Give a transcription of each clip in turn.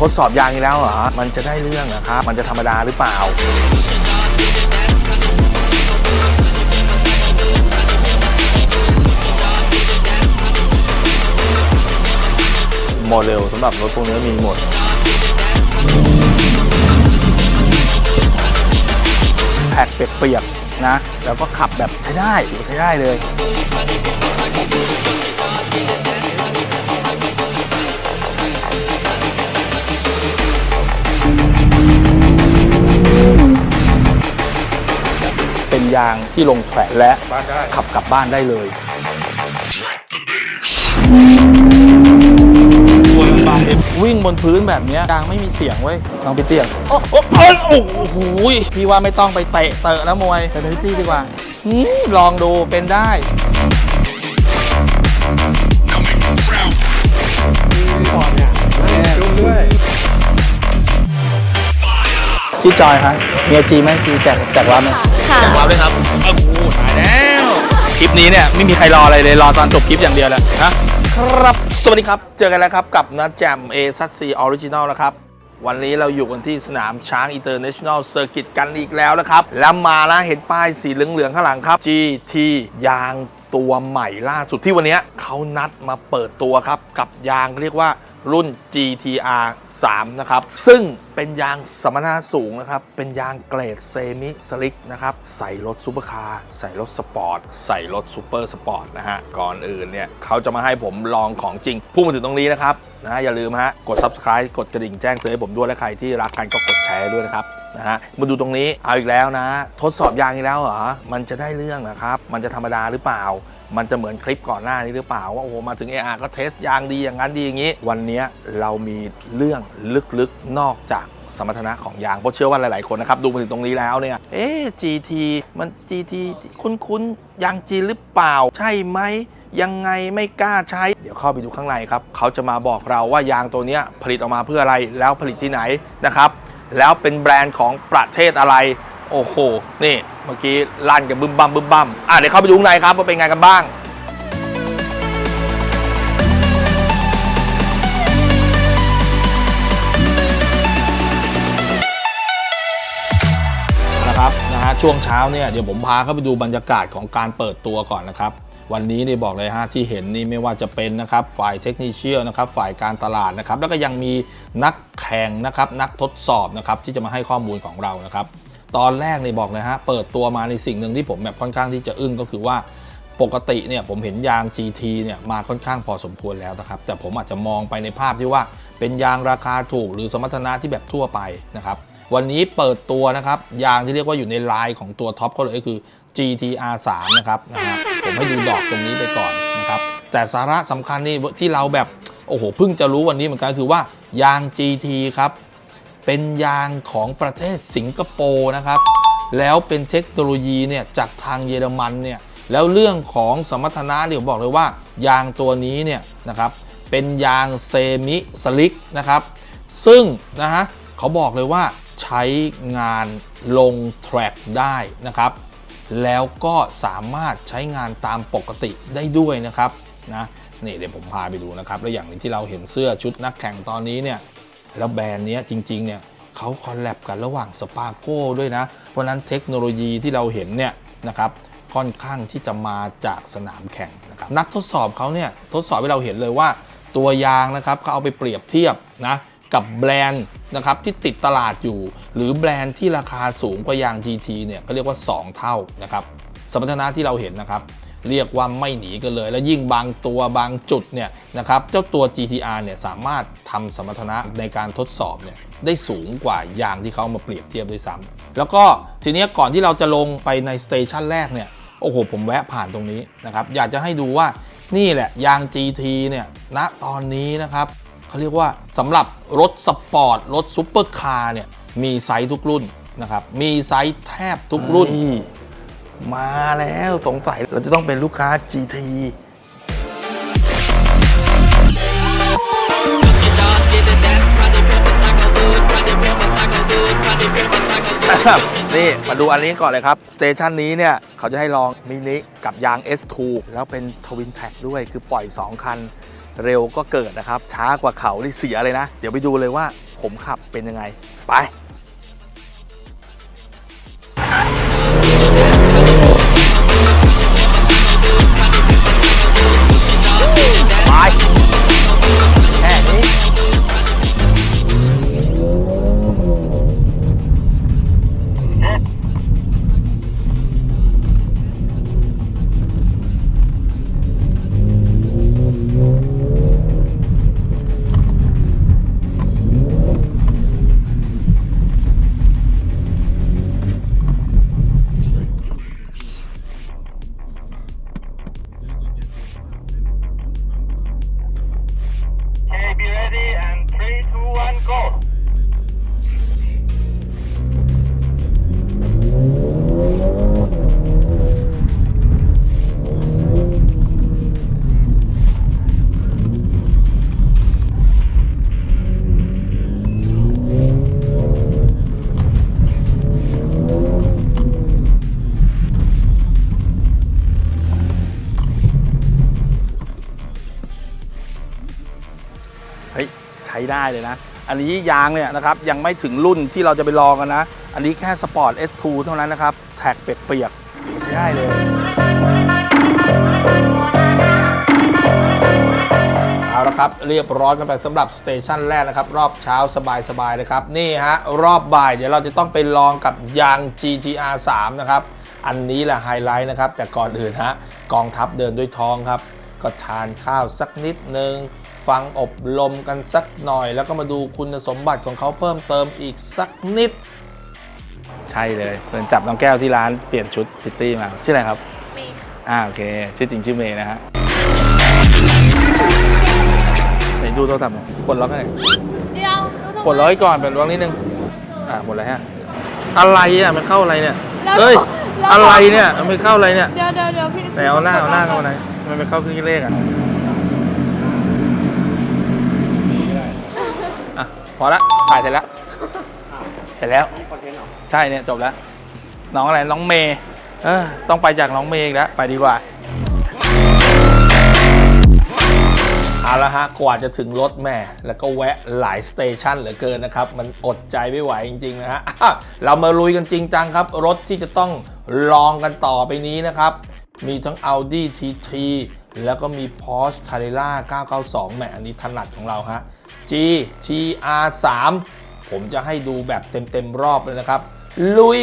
ทดสอบยางอีกแล้วเหรอ มันจะได้เรื่องเหรอครับ มันจะธรรมดาหรือเปล่า โมเดลสำหรับรถพวกนี้มีหมด แท็กเปียกๆนะ แล้วก็ขับแบบใช้ได้ถือใช้ได้เลยเป็นยางที่ลงแทร็กและขับกลับบ้านได้เลย วิ่งบนพื้นแบบเนี้ยยางไม่มีเสียงเว้ยลองไปเตี้ยงโอ้โอ้โอ้โอ้โหพี่ว่าไม่ต้องไปเตะเตอะแล้วมวยไปพิตี้ดีกว่าอืมลองดูเป็นได้ชื่อจอยครับเมียจีไหมจีแจกแจกว่าไหมค่ะแจกว่าด้วยครับโอ้โหตายแล้วคลิปนี้เนี่ยไม่มีใครรออะไรเลยรอตอนจบคลิปอย่างเดียวแหละนะ ครับ สวัสดีครับ เจอกันแล้วครับ กับนัดแจมเอซัตซีออริจินอลนะครับ วันนี้เราอยู่กันที่สนามช้างอินเตอร์เนชั่นแนลเซอร์กิตกันอีกแล้วนะครับ แล้วมาแล้วเห็นป้ายสีเหลืองๆข้างหลังครับ GT ยางตัวใหม่ล่าสุดที่วันนี้เขานัดมาเปิดตัวครับ กับยางเรียกว่า รุ่น GTR 3 นะครับ ซึ่งเป็นยางสมรรถนะสูงนะครับ เป็นยางเกรดเซมิสลิกนะครับ ใส่รถซูเปอร์คาร์ ใส่รถสปอร์ต ใส่รถซูเปอร์สปอร์ตนะฮะ ก่อนอื่นเนี่ยเขาจะมาให้ผมลองของจริง พูดมาถึงตรงนี้นะครับนะฮะอย่าลืมฮะ กด subscribe กดกระดิ่งแจ้งเตือนให้ผมด้วย และใครที่รักกันก็กดแชร์ด้วยนะครับนะฮะมาดูตรงนี้เอาอีกแล้วนะ ทดสอบยางอีกแล้วเหรอ มันจะได้เรื่องนะครับ มันจะธรรมดาหรือเปล่า มันจะเหมือนคลิปก่อนหน้านี้หรือเปล่าว่าโอ้โหมาถึง AR ก็เทสยางดีอย่างนั้นดีอย่างนี้ วันนี้เรามีเรื่องลึกๆนอกจากสมรรถนะของยาง เพราะเชื่อว่าหลายๆคนนะครับ ดูมาถึงตรงนี้แล้วเนี่ย เอ๊ะ GT มัน GT คุ้นๆยางจีหรือเปล่า ใช่ไหมยังไงไม่กล้าใช้ เดี๋ยวเข้าไปดูข้างในครับ เขาจะมาบอกเราว่ายางตัวนี้ผลิตออกมาเพื่ออะไรแล้วผลิตที่ไหนนะครับแล้วเป็นแบรนด์ของประเทศอะไร โอ้โห นี่ เมื่อกี้ลั่นกันบึ้มบัมบึ้มบัมอะเดี๋ยวเข้าไปดูข้างในครับว่าเป็นไงกันบ้างนะครับนะฮะช่วงเช้าเนี่ยเดี๋ยวผมพาเข้าไปดูบรรยากาศของการเปิดตัวก่อนนะครับ วันนี้นี่บอกเลยฮะที่เห็นนี่ไม่ว่าจะเป็นนะครับฝ่ายเทคนิคเชียลนะครับฝ่ายการตลาดนะครับแล้วก็ยังมีนักแข่งนะครับนักทดสอบนะครับที่จะมาให้ข้อมูลของเรานะครับ ตอนแรกเนี่ยบอกเลยฮะ เปิดตัวมาในสิ่งหนึ่งที่ผมแบบค่อนข้างที่จะอึ้งก็คือว่าปกติเนี่ยผมเห็นยาง GT เนี่ยมาค่อนข้างพอสมควรแล้วนะครับ แต่ผมอาจจะมองไปในภาพที่ว่าเป็นยางราคาถูกหรือสมรรถนะที่แบบทั่วไปนะครับวันนี้เปิดตัวนะครับยางที่เรียกว่าอยู่ในไลน์ของตัวท็อปเขาเลยก็คือ GTR 3นะครับนะฮะผมให้ดูดอกตรงนี้ไปก่อนนะครับแต่สาระสำคัญนี่ที่เราแบบโอ้โหเพิ่งจะรู้วันนี้เหมือนกันคือว่ายาง GT ครับ เป็นยางของประเทศสิงคโปร์นะครับ แล้วเป็นเทคโนโลยีเนี่ยจากทางเยอรมันเนี่ยแล้วเรื่องของสมรรถนะเดี๋ยวบอกเลยว่ายางตัวนี้เนี่ยนะครับเป็นยางเซมิสลิกนะครับ ซึ่งนะฮะเขาบอกเลยว่าใช้งานลงแทร็กได้นะครับ แล้วก็สามารถใช้งานตามปกติได้ด้วยนะครับนะนี่เดี๋ยวผมพาไปดูนะครับ แล้วอย่างหนึงที่เราเห็นเสื้อชุดนักแข่งตอนนี้เนี่ย แล้วแบรนด์นี้จริงๆเนี่ยเขาคอลแลบกันระหว่างสปาโก้ด้วยนะ เพราะฉะนั้นเทคโนโลยีที่เราเห็นเนี่ยนะครับค่อนข้างที่จะมาจากสนามแข่งนะครับนักทดสอบเขาเนี่ยทดสอบให้เราเห็นเลยว่า ตัวยางนะครับเขาเอาไปเปรียบเทียบนะกับแบรนด์นะครับที่ติดตลาดอยู่ หรือแบรนด์ที่ราคาสูงกว่ายาง GT เนี่ยก็เรียกว่า 2 เท่านะครับสมรรถนะที่เราเห็นนะครับ เรียกว่าไม่หนีกันเลย แล้วยิ่งบางตัวบางจุดเนี่ยนะครับเจ้าตัว GTR เนี่ยสามารถทำสมรรถนะในการทดสอบเนี่ยได้สูงกว่ายางที่เขาเอามาเปรียบเทียบด้วยซ้ำแล้วก็ทีนี้ก่อนที่เราจะลงไปในสเตชันแรกเนี่ยโอ้โหผมแวะผ่านตรงนี้นะครับอยากจะให้ดูว่านี่แหละยาง GT เนี่ยณตอนนี้นะครับเขาเรียกว่าสำหรับรถสปอร์ตรถซุปเปอร์คาร์เนี่ยมีไซส์ทุกรุ่นนะครับมีไซส์แทบทุกรุ่น มาแล้วสงสัยเราจะต้องเป็นลูกค้า GT นี่มาดูอันนี้ก่อนเลยครับ สเตชันนี้เนี่ย เขาจะให้ลองมินิกับยาง S2 แล้วเป็นทวินแท็กด้วยคือปล่อย 2 คัน เร็วก็เกิดนะครับ ช้ากว่าเขาที่เสียเลยนะ เดี๋ยวไปดูเลยว่าผมขับเป็นยังไง ไป ไเฮ้ยใช้ได้เลยนะ อันนี้ยางเนี่ยนะครับยังไม่ถึงรุ่นที่เราจะไปลองกันนะ อันนี้แค่สปอร์ต S2 เท่านั้นนะครับ แท็กเปียกๆใช้ได้เลยเอาละครับเรียบร้อยกันไปสำหรับสเตชันแรกนะครับ รอบเช้าสบายๆนะครับ นี่ฮะ รอบบ่ายเดี๋ยวเราจะต้องไปลองกับยาง GTR 3 นะครับ อันนี้แหละไฮไลท์นะครับ แต่ก่อนอื่นฮะ กองทัพเดินด้วยท้องครับ ก็ทานข้าวสักนิดนึง ฟังอบรมกันสักหน่อย แล้วก็มาดูคุณสมบัติของเขาเพิ่มเติมอีกสักนิด ใช่เลยเดินจับน้องแก้วที่ร้านเปลี่ยนชุดพิตตี้มาชื่ออะไรครับ เมย์อ่าโอเคชื่อจริงชื่อเมย์นะฮะไหนดูโทรศัพท์หน่อยกดล็อกให้หน่อย เดี๋ยวกดล็อกให้ก่อนเป็นล็อกนิดนึง อ่าหมดแล้วฮะ อะไรอะ มันเข้าอะไรเนี่ยเฮ้ยอะไรเนี่ย มันไม่เข้าอะไรเนี่ย เดี๋ยวเดี๋ยวเดี๋ยวพี่ไหนเอาหน้า เอาหน้าเข้ามาไหนมันไม่เข้าเครื่องเลขอะ อะ พอละถ่ายเสร็จแล้วเสร็จแล้วใช่เนี่ยจบแล้ว น้องอะไรน้องเมย์เออต้องไปจากน้องเมย์อีกแล้วไปดีกว่าเอาละฮะกว่าจะถึงรถแม่แล้วก็แวะหลายสเตชันเหลือเกินนะครับ มันอดใจไม่ไหวจริงๆนะฮะอะเรามาลุยกันจริงจังครับ รถที่จะต้องลองกันต่อไปนี้นะครับ มีทั้ง Audi TT แล้วก็มี Porsche Carrera 992แหมอันนี้ถนัดของเราฮะ GTR 3 ผมจะให้ดูแบบเต็มๆรอบเลยนะครับ ลุย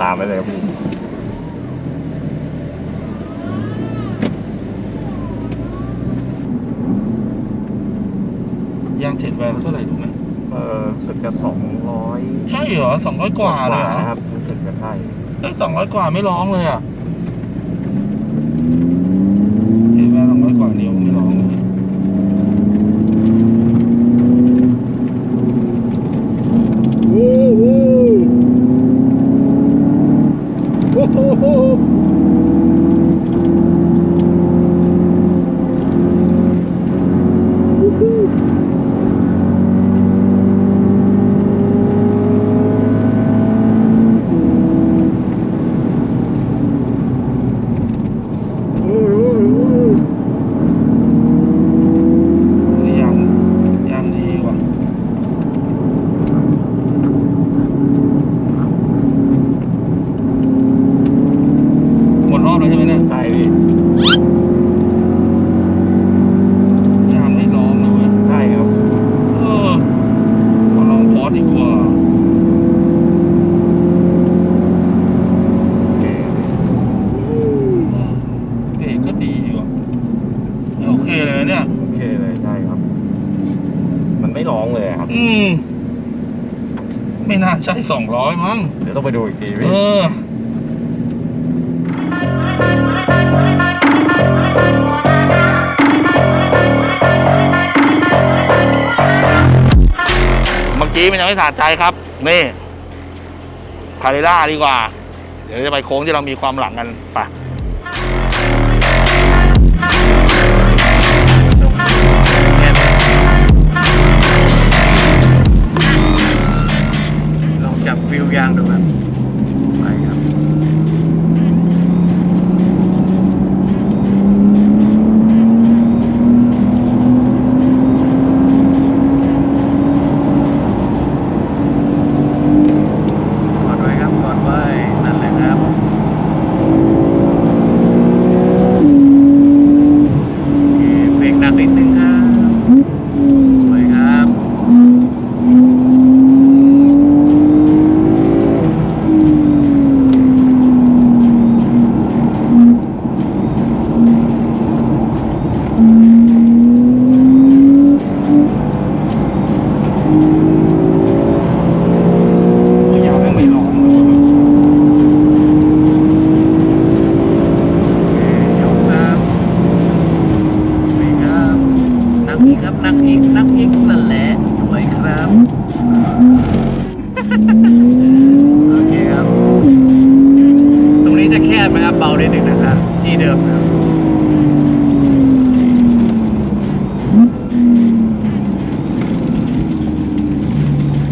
ตามไปเลยครับพี่ยางเทรดแวร์เท่าไหร่รู้ไหม เออรู้สึกจะสองร้อยใช่เหรอ200กว่าเลยเหรอครับรู้สึกจะใช่เอ้ย200กว่าไม่ร้องเลยอะเทรดแวร์200 กว่าเดียวไม่ร้องเลย โอ้โหโอ้โหโอ้โห ยางยางดีว่ะ หมดรอบแล้วใช่ไหมเนี่ย ใช่พี่ ยางไม่ร้องเลยเว้ย ใช่ครับ เออขอลองพอสดีกว่า โอเค เบรกก็ดีว่ะโอเคเลยนะเนี่ย โอเคเลยใช่ครับ มันไม่ร้ องเลยครับอืม ไม่น่าใช่สองร้อยมั้ง เดี๋ยวต้องไปดูอีกทีเอพี่อเมื่อกี้มันยังไม่สะใจครับ นี่ คาริล่าดีกว่า เดี๋ยวจะไปโค้งที่เรามีความหลังกันไป 干的嘛？ โอเคครับ ตรงนี้จะแคบนะครับ เบาได้หนึ่งนะครับ ที่เดิมนะครับ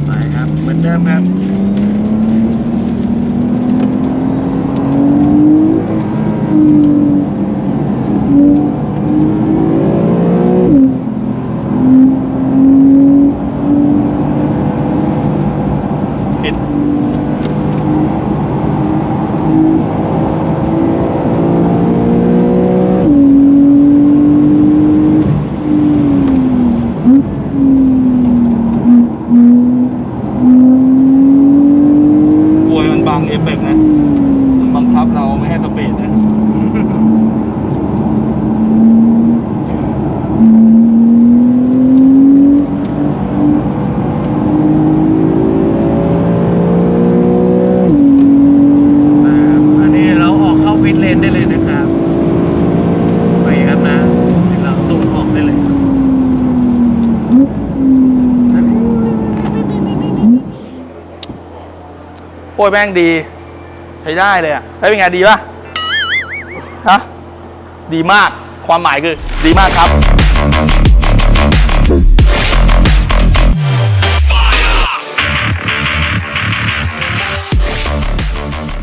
ไปครับ เหมือนเดิมครับ ผิด กลัวมันบังเอฟเฟกต์นะ มันบังคับเราไม่ให้สปีดนะ นะครับอันนี้เราออกเข้าพิทเลนได้เลยนะครับไปครับนะเดี๋ยวเราตูดออกได้เลย โอ้ยแม่งดี ใช้ได้เลยอะได้ยเป็นไงดีป่ะฮะดีมากความหมายคือดีมากครับ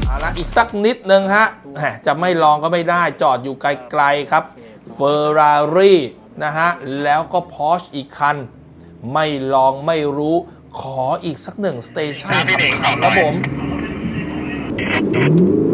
เอาละอีกสักนิดนึงฮะแหมจะไม่ลองก็ไม่ได้จอดอยู่ไกลๆครับเฟอร์รารี่นะฮะ แล้วก็พอชอีกคัน ไม่ลองไม่รู้ขออีกสักหนึ่งสเตชันขับๆครับผม Yeah.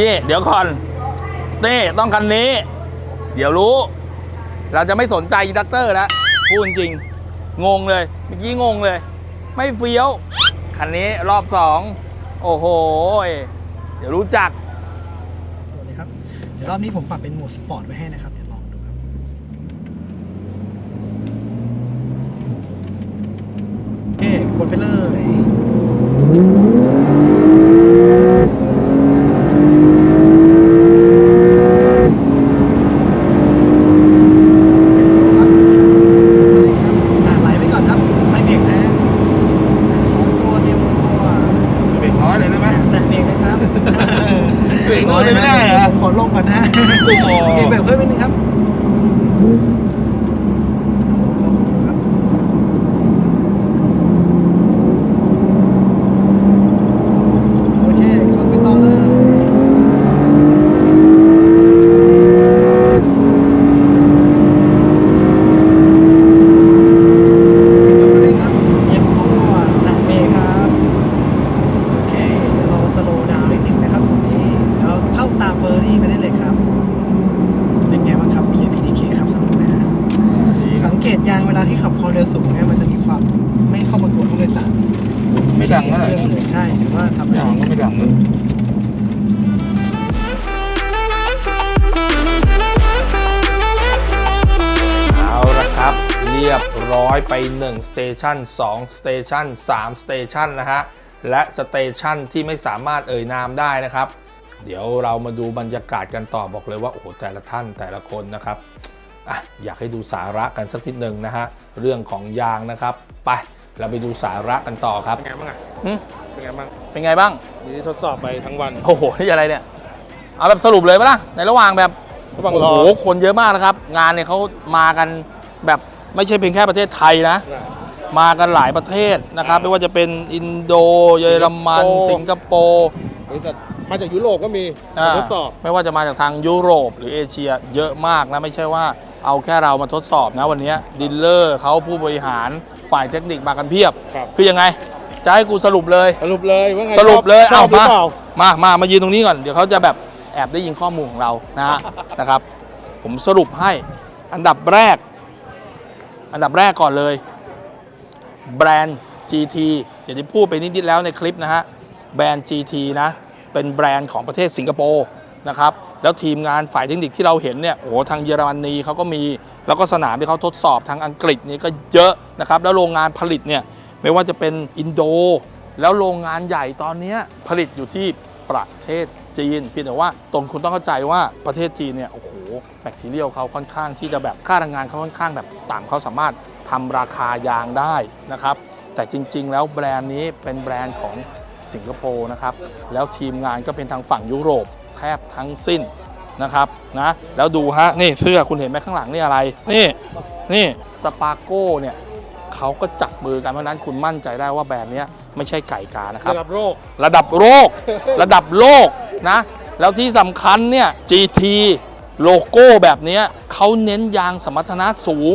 นี่เดี๋ยวก่อนนี่ต้องคันนี้ เดี๋ยวรู้ เราจะไม่สนใจดักเตอร์แล้วพูดจริง งงเลยเมื่อกี้งงเลย ไม่เฟี้ยว คันนี้รอบสองโอ้โห เดี๋ยวรู้จักสวัสดีครับ เดี๋ยวรอบนี้ผมปรับเป็นโหมดสปอร์ตไว้ให้นะครับ เดี๋ยวลองดูครับ โอเค กดไปเลย อะไหลไปก่อนครับใส่เบรกนะสองตัวเตรียมตัว เบรกน้อยเลยได้ไหม แตะเบรกเลยครับ เบรกน้อยเลยไม่ได้เหรอ ผมขอลงก่อนนะ โอ้โห เบรกแบบเพิ่มนิดนึงครับครับ โอเค กดไปต่อเลยครับเย็นตัวแตะเบรกครับ โอเค เดี๋ยวเราสโลว์ดาวน์นิดนึงนะครับตรงนี้แล้วเข้าตามเฟอร์รี่ไปได้เลยครับ เป็นไงบ้างครับ KPDK ครับสนุกไหมฮะสัง เกตยางเวลาที่ขับความเร็วสูงเนี่ยมันจะมีความไม่เข้ามากวนผู้โดยสารไม่ดังเท่าไหร่สียงเครื่องเลยใช่ถือว่าทำได้อย่างก็ไม่ดังเลยเอาละครับ เรียบร้อยไป1สเตชัน2สเตชัน3สเตชันนะฮะ และสเตชันที่ไม่สามารถเอ่ยนามได้นะครับ เดี๋ยวเรามาดูบรรยากาศกันต่อบอกเลยว่า โอ้โหแต่ละท่านแต่ละคนนะครับ อะอยากให้ดูสาระกันสักนิดหนึ่งนะฮะเรื่องของยางนะครับ ไปเราไปดูสาระกันต่อครับ เป็นไงบ้างอะหึ เป็นไงบ้างเป็นไงบ้างนี่ทดสอบไปทั้งวัน โอ้โหนี่อะไรเนี่ยเอาแบบสรุปเลยปะล่ะในระหว่างแบบระหว่างโอ้รอโหคนเยอะมากนะครับ งานเนี่ยเขามากันแบบไม่ใช่เพียงแค่ประเทศไทยนะมากันหลายประเทศนะครับ ไม่ว่าจะเป็นอินโดเยอรมัน สิงคโป ร์บริษัทมาจากยุโรปก็มีอ่าทดสอบ ไม่ว่าจะมาจากทางยุโรปหรือเอเชียเยอะมากนะ ไม่ใช่ว่า เอาแค่เรามาทดสอบนะวันนี้ดีลเลอร์เขาผู้บริหารฝ่ายเทคนิคมากันเพียบ ครับ คือยังไง จะให้กูสรุปเลย สรุปเลยว่าไงสรุปเลยชอเอาบหรือมาเปล่า มา มา มายืนตรงนี้ก่อน เดี๋ยวเขาจะแบบแอบได้ยินข้อมูลของเรานะฮะ นะครับ ผมสรุปให้ อันดับแรก อันดับแรกก่อนเลย แบรนด์ GT อย่างที่พูดไปนิดๆแล้วในคลิปนะฮะ แบรนด์ GT นะ เป็นแบรนด์ของประเทศสิงคโปร์นะครับ แล้วทีมงานฝ่ายเทคนิคที่เราเห็นเนี่ยโอ้โหทางเยอรมนีเขาก็มี แล้วก็สนามที่เขาทดสอบทางอังกฤษนี่ก็เยอะนะครับ แล้วโรงงานผลิตเนี่ยไม่ว่าจะเป็นอินโด แล้วโรงงานใหญ่ตอนนี้ผลิตอยู่ที่ประเทศจีนเพียงแต่ว่าตรงคุณต้องเข้าใจว่าประเทศจีนเนี่ยโอ้โหแบคทีเรียเขาค่อนข้างที่จะแบบค่าแรงงานเขาค่อนข้างแบบต่ำเขาสามารถทำราคายางได้นะครับ แต่จริง ๆ แล้วแบรนด์นี้เป็นแบรนด์ของสิงคโปร์นะครับ แล้วทีมงานก็เป็นทางฝั่งยุโรป ทบทั้งสิ้นนะครับนะแล้วดูฮะนี่เสื้อคุณเห็นไหมข้างหลังนี่อะไร นี่นี่สปาโก้เนี่ยเขาก็จับมือกันเพราะฉะนั้นคุณมั่นใจได้ว่าแบรนด์เนี้ยไม่ใช่ไก่กานะครับ ระดับโลกระดับโลกระดับโลกนะแล้วที่สำคัญเนี่ย GT โลโก้แบบเนี้ยเขาเน้นยางสมรรถนะสูง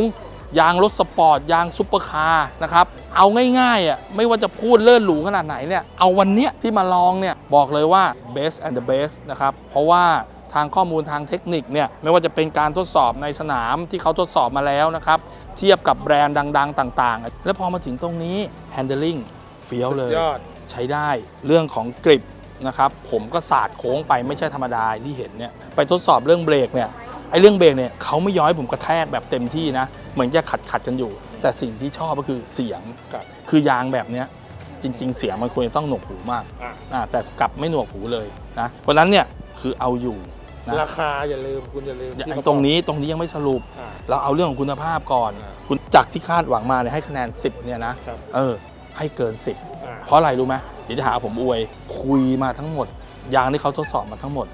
ยางรถสปอร์ตยางซุปเปอร์คาร์นะครับเอาง่ายๆอะไม่ว่าจะพูดเลื่อนหรูขนาดไหนเนี่ยเอาวันเนี้ยที่มาลองเนี่ยบอกเลยว่า best and the best นะครับเพราะว่าทางข้อมูลทางเทคนิคเนี่ยไม่ว่าจะเป็นการทดสอบในสนามที่เขาทดสอบมาแล้วนะครับ เทียบกับแบรนด์ดัง ๆ ต่าง ๆ แล้วพอมาถึงตรงนี้ handling เฟี้ยวเลยยอดใช้ได้เรื่องของกริปนะครับ ผมก็สาดโค้งไปไม่ใช่ธรรมดาที่เห็นเนี่ยไปทดสอบเรื่องเบรกเนี่ย ไอ้เรื่องเบรกเนี่ยเขาไม่ย้อยผมกระแทกแบบเต็มที่นะ เหมือนจะขัดขัดกันอยู่ แต่สิ่งที่ชอบก็คือเสียงครับคือยางแบบเนี้ยจริง ๆ เสียงมันควรจะต้องหนวกหูมากอะ อ่าแต่กลับไม่หนวกหูเลยนะเพราะฉะนั้นเนี่ยคือเอาอยู่นะราคาอย่าลืมคุณอย่าลืมไอ้ตรงนี้ตรงนี้ยังไม่สรุปอ่าเราเอาเรื่องของคุณภาพก่อน อ่าคุณจากที่คาดหวังมาเนี่ยให้คะแนน 10เนี่ยนะครับ เออ ให้เกิน 10 อ่าเพราะอะไรรู้ไหมเดี๋ยวจะหาผมอวย คุยมาทั้งหมด ยางที่เขาทดสอบมาทั้งหมด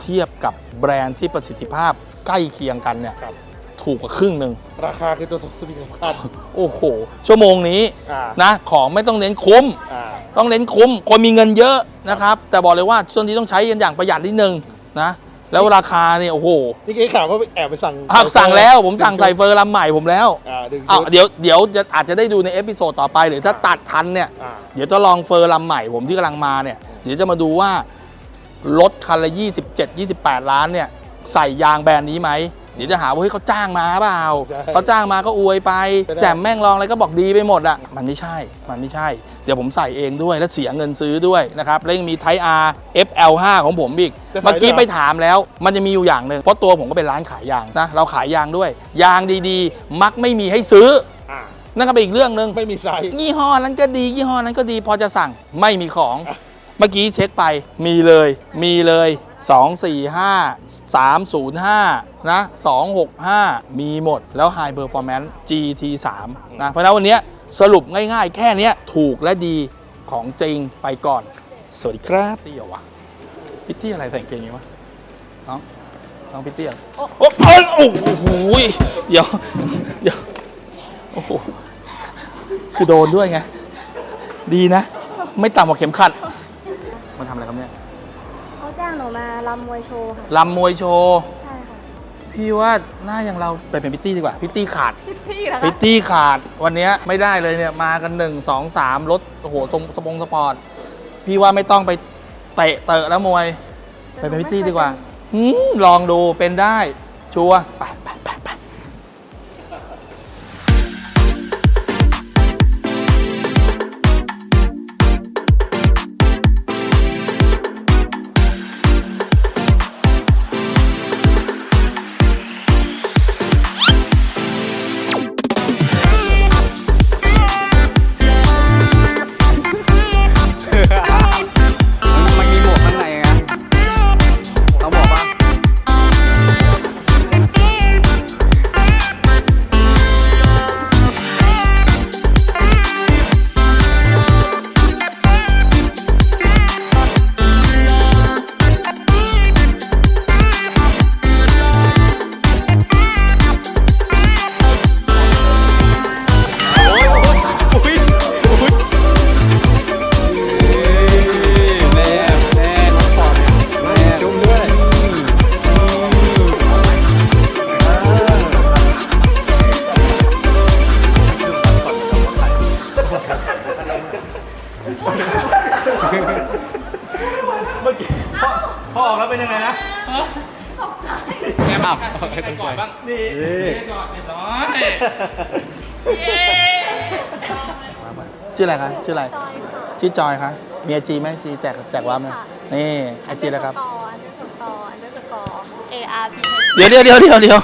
เทียบกับแบรนด์ที่ประสิทธิภาพ ใกล้เคียงกันเนี่ยครับ ถูกกว่าครึ่งหนึ่งราคาคือตัวสำคัญโอ้โห ชั่วโมงนี้อ่านะของไม่ต้องเน้นคุ้ม อ่าต้องเน้นคุ้ม คนมีเงินเยอะนะครับ แต่บอกเลยว่าช่วงนี้ต้องใช้กันอย่างประหยัดนิดนึงนะแล้วราคาเนี่ยโอ้โหนี่กี้ข่าวว่าแอบไปสั่งหักสั่งแล้วผมสั่งใส่เฟอร์ลำใหม่ผมแล้วอ่าดึงอ้าวชุดเดี๋ยวเดี๋ยวจะอาจจะได้ดูในเอพิโซดต่อไปหรือถ้าตัดทันเนี่ย อ่าเดี๋ยวจะลองเฟอร์ลำใหม่ผมที่กำลังมาเนี่ย เดี๋ยวจะมาดูว่า รถคันละ 27 28 ล้านเนี่ย ใส่ยางแบรนด์นี้ไหมเดี๋ยวจะหาว่าเฮ้ยเขาจ้างมาเปล่าใช่เขาจ้างมาก็อวยไปไม่ได้แจมแม่งลองอะไรก็บอกดีไปหมดอะมันไม่ใช่ มันไม่ใช่ เดี๋ยวผมใส่เองด้วยและเสียเงินซื้อด้วยนะครับแล้วยังมี Type R FL5 ของผมอีกจะใส่เมื่อกี้ด้วยเหรอไปถามแล้วมันจะมีอยู่อย่างหนึ่งเพราะตัวผมก็เป็นร้านขายยางนะเราขายยางด้วย ยางดีๆ มักไม่มีให้ซื้ออ่านั่นก็เป็นอีกเรื่องหนึ่งไม่มีไซส์ยี่ห้อนั้นก็ดียี่ห้อนั้นก็ดีพอจะสั่งไม่มีของ เมื่อกี้เช็คไปมีเลย มีเลย 2 4 5 3 0 5 นะ 265 มีหมด แล้ว High Performance GT 3 นะ เพราะฉะนั้นวันนี้สรุปง่ายๆ แค่นี้ถูกและดีของจริงไปก่อน สวัสดีครับตี้เหรอวะพิตตี้อะไรใส่งเกงนี้วะน้องน้องพิตตี้เหรอโอ้โอ้โอ้โหเดี๋ยวเดี๋ยวโอ้โหคือโดนด้วยไง ดีนะ ไม่ต่ำกว่าเข็มขัด มันทำอะไรครับเนี่ย เขาจ้างหนูมาลำมวยโชว์ค่ะ ลำมวยโชว์ ใช่ค่ะพี่ว่าหน้าอย่างเราไปเป็นพิตตี้ดีกว่า พิตตี้ขาด พี่เหรอพิคะตตี้ขาดวันเนี้ยไม่ได้เลยเนี่ยมากันหนึ่งสองสามรถโอ้โหสมสปงสปอร์ตพี่ว่าไม่ต้องไปเตะเตอะแล้วมวย ไปเป็นพิตตี้ดีกว่าอืมลองดูเป็นได้ชัวร์ไป บ้างนี่ก่อนเรียบร้อยชื่ออะไรคะชื่ออะไรจอยค่ะชื่อจอยคะมีไอจีไหมจีแจกแจกว่าไหมค่ะนี่ไอจีแล้วครับอันเดอร์สกอร์อันเดอร์สกอร์ A R P เดี๋ยวเดี๋ยวเดี๋ยวเดี๋ยวเดี๋ยว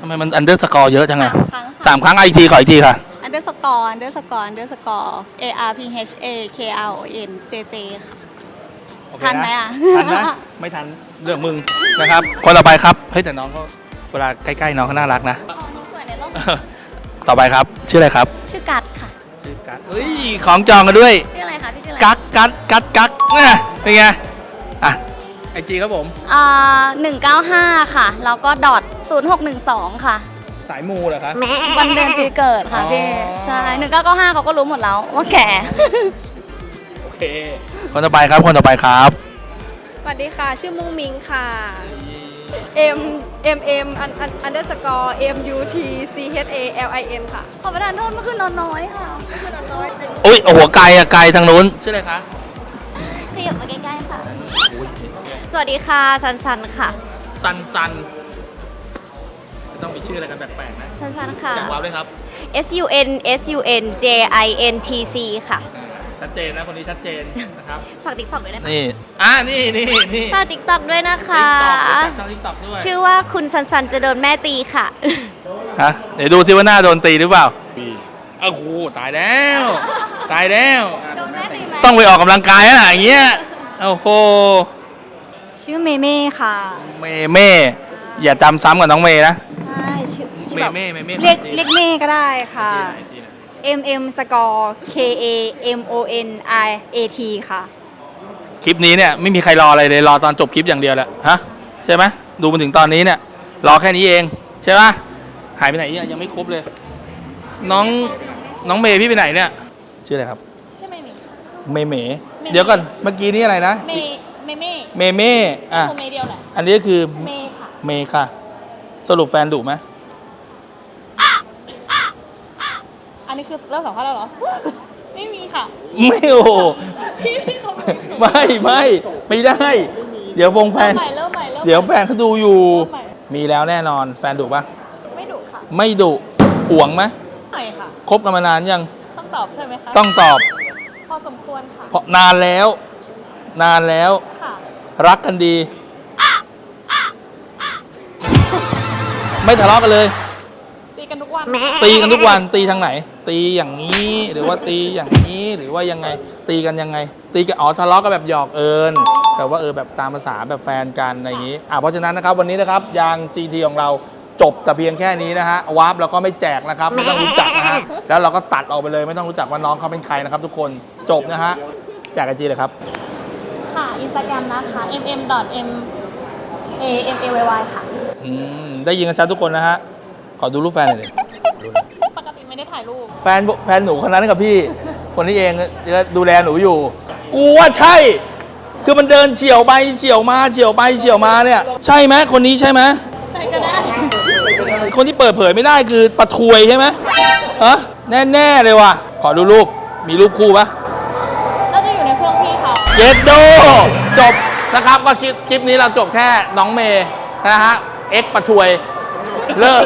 ทำไมมันอันเดอร์สกอร์เยอะจังอะครั้งสามครั้งเอาอีกทีขออีกทีค่ะอันเดอร์สกอร์อันเดอร์สกอร์อันเดอร์สกอร์ A R P H A K R O N J J ค่ะโอเคทันไหมอะทันไหมไม่ทันเรื่องมึงนะครับ คนต่อไปครับ เฮ้ยแต่น้องเขา เวลาใกล้ๆน้องเขาน่ารักนะสวยในโลกต่อไปครับ ชื่ออะไรครับ ชื่อกัดค่ะ ชื่อกัดเฮ้ย ของจองกันด้วย ชื่ออะไรคะพี่ชื่ออะไรกักกัดกัดกักเนี่ยเป็นไง อะไอจีครับผม อ่าหนึ่งเก้าห้าค่ะ แล้วก็ดอทศูนย์หกหนึ่งสองค่ะ สายมูเหรอครับวันเดือนปีเกิดค่ะพี่ อ๋อ ใช่หนึ่งเก้าเก้าห้าเขาก็รู้หมดแล้วว่าแก่ โอเคคนต่อไปครับ คนต่อไปครับ สวัสดีค่ะ ชื่อมุ้งมิงค่ะ M M M อันอัน underscore M U T C H A L I N ค่ะ ขอประทานโทษเมื่อคืนนอนน้อยค่ะเมื่อคืนนอนน้อยอุ้ยโอ้โหไกลอะไกลทางนู้นชื่ออะไรคะขยับมาใกล้ๆค่ะ สวัสดีค่ะซันซันค่ะซันซันไม่ต้องมีชื่ออะไรกันแปลกๆนะซันซันค่ะแจกวาวด้วยครับ S U N S U N J I N T C ค่ะ ชัดเจนนะคนนี้ชัดเจนนะครับฝากติ๊กต็อกด้วยนะคะนี่อ่านี่นี่นี่ฝากติ๊กต็อกด้วยนะคะทางทิกตอกด้วยชื่อว่าคุณซันซันจะโดนแม่ตีค่ะฮะเดี๋ยวดูซิว่าหน้าโดนตีหรือเปล่าอ้าวโหตายแล้ว ตายแล้วโดนแม่ตีไหมต้องไปออกกำลังกายแล้วล่ะอย่างเงี้ยโอ้โหชื่อเมเม่ค่ะ เมย์เม่อย่าจำซ้ำกับน้องเมย์นะใช่ชื่อชื่อเมแบบย์เม่ย์เมย์เม่ย์เรียกของจริงเรียกเม่ก็ได้ค่ะที่ไหน M M score K A M O N I A T ค่ะ คลิปนี้เนี่ยไม่มีใครรออะไรเลยรอตอนจบคลิปอย่างเดียวแหละฮะใช่ไหมดูมาถึงตอนนี้เนี่ย รอแค่นี้เองใช่ปะหายไปไหนเนี่ยยังไม่ครบเลย น้องน้องเมย์พี่ไปไหนเนี่ย ชื่ออะไรครับใช่ไหมมี เมย์เมย์เมย์ เดี๋ยวก่อนเมื่อกี้นี่อะไรนะเมเมเม่เมย์เม่อะคือเมเดียวแหละอันนี้ก็คือเมค่ะ เมย์ค่ะ สรุปแฟนดุไหม อั นนี้คือเริ่มสัมภาษณ์แล้วเหรอ ไม่มีค่ะ ไม่โอ้โหพี่พี่เขาไม่ไม่ไม่ไม่ได้ เดี๋ยวฟงแฟนใหม่เริ่มใหม่เริ่มใหม่ เดี๋ยวแฟนเขาดูอยู่เริ่มใหม่มีแล้วแน่นอน แฟนดุปะไม่ดุค่ะไม่ดุห่วงไหมไม่ค่ะ คบกันมานานยัง ต้องตอบใช่ไหมคะต้องตอบ พอสมควรค่ะ เพราะนานแล้ว นานแล้ว ค่ะ รักกันดี ไม่ทะเลาะกันเลย ตีกันทุกวันตีกันทุกวันตีทางไหน ตีอย่างนี้หรือว่าตีอย่างนี้หรือว่ายังไง ตีกันยังไง ตีกันอ๋อทะเลาะกันแบบหยอกเอิญแต่ว่าเออแบบตามภาษาแบบแฟนกันอะไรอย่างนี้อะเพราะฉะนั้นนะครับวันนี้นะครับยาง GT ของเราจบแต่เพียงแค่นี้นะฮะวาร์ปเราก็ไม่แจกนะครับไม่ต้องรู้จักนะฮะแล้วเราก็ตัดออกไปเลยไม่ต้องรู้จักว่าน้องเขาเป็นใครนะครับ ทุกคนจบนะฮะแจกกันจีเลยครับค่ะอินสตาแกรมนะคะ mm m a m a y y ค่ะอืมได้ยินกันชัดทุกคนนะฮะขอดูรูปแฟนหน่อยดิปกติไม่ได้ ถ่ายรูป แฟนแฟนหนูคนนั้นกับพี่ คนนี้เองจะดูแลหนูอยู่ กูว่าใช่ คือมันเดินเฉียวไปเฉียวมาเฉียวไปเฉียวมาเนี่ย ใช่ไหมคนนี้ใช่ไหมใช่ก็ได้ คนที่เปิดเผยไม่ได้คือปะทวยใช่ไหมฮะแน่ๆเลยว่ะ ขอดูรูป มีรูปคู่ปะน่าจะอยู่ในเครื่องพี่เขาเยดโด จบนะครับก็คลิปคลิปนี้เราจบแค่น้องเมย์นะฮะ เอ็กปะทวย เลิก